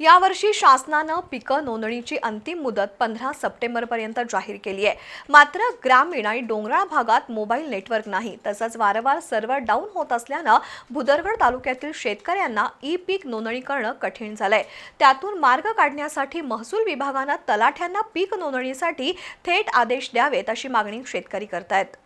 यावर्षी शासनानं पिकं नोंदणीची अंतिम मुदत पंधरा सप्टेंबरपर्यंत जाहीर केली आहे. मात्र ग्रामीण आणि डोंगराळ भागात मोबाईल नेटवर्क नाही. तसंच वारंवार सर्व्हर डाऊन होत असल्यानं भुदरगड तालुक्यातील शेतकऱ्यांना ई पीक नोंदणी करणं कठीण झालंय. त्यातून मार्ग काढण्यासाठी महसूल विभागानं तलाठ्यांना पीक नोंदणीसाठी थेट आदेश द्यावेत अशी मागणी शेतकरी करतायत.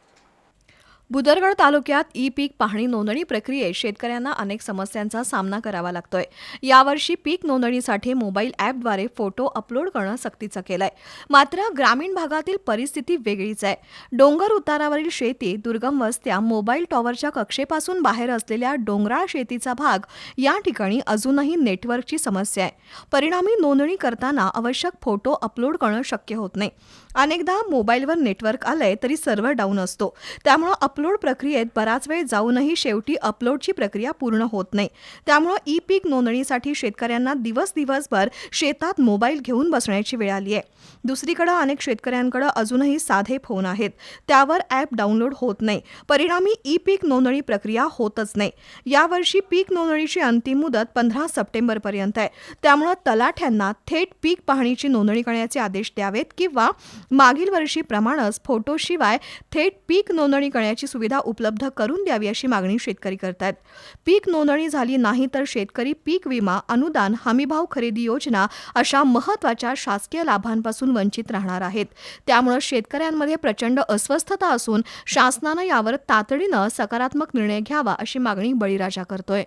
भुदरगड तालुक्यात ई पीक पाहणी नोंदणी प्रक्रियेत शेतकऱ्यांना अनेक समस्यांचा सामना करावा लागतोय. यावर्षी पीक नोंदणीसाठी मोबाईल ॲपद्वारे फोटो अपलोड करणं सक्तीचं केलंय. मात्र ग्रामीण भागातील परिस्थिती वेगळीच आहे. डोंगर उतारावरील शेती दुर्गम वस्त्या मोबाईल टॉवरच्या कक्षेपासून बाहेर असलेल्या डोंगराळ शेतीचा भाग या ठिकाणी अजूनही नेटवर्कची समस्या आहे. परिणामी नोंदणी करताना आवश्यक फोटो अपलोड करणं शक्य होत नाही. अनेकदा मोबाईलवर नेटवर्क आलंय तरी सर्व्हर डाऊन असतो. त्यामुळं अपलोड प्रक्रियेत बराच वेळ जाऊनही शेवटी अपलोडची प्रक्रिया पूर्ण होत नाही. त्यामुळं ई पीक नोंदणीसाठी शेतकऱ्यांना दिवस दिवसभर शेतात मोबाईल घेऊन बसण्याची वेळ आली आहे. दुसरीकडं अनेक शेतकऱ्यांकडे अजूनही साधे फोन आहेत. त्यावर ॲप डाउनलोड होत नाही. परिणामी ई पीक नोंदणी प्रक्रिया होतच नाही. यावर्षी पीक नोंदणीची अंतिम मुदत पंधरा सप्टेंबरपर्यंत आहे. त्यामुळं तलाठ्यांना थेट पीक पाहणीची नोंदणी करण्याचे आदेश द्यावेत किंवा मागील वर्षीप्रमाणेच फोटोशिवाय थेट पीक नोंदणी करण्याची सुविधा उपलब्ध करून द्यावी अशी मागणी शेतकरी करतात. पीक नोंदणी झाली नाही तर शेतकरी पीक विमा अनुदान हमीभाव खरेदी योजना अशा महत्त्वाच्या शासकीय लाभांपासून वंचित राहणार आहेत. त्यामुळे शेतकऱ्यांमध्ये प्रचंड अस्वस्थता असून शासनानं यावर तातडीनं सकारात्मक निर्णय घ्यावा अशी मागणी बळीराजा करतोय.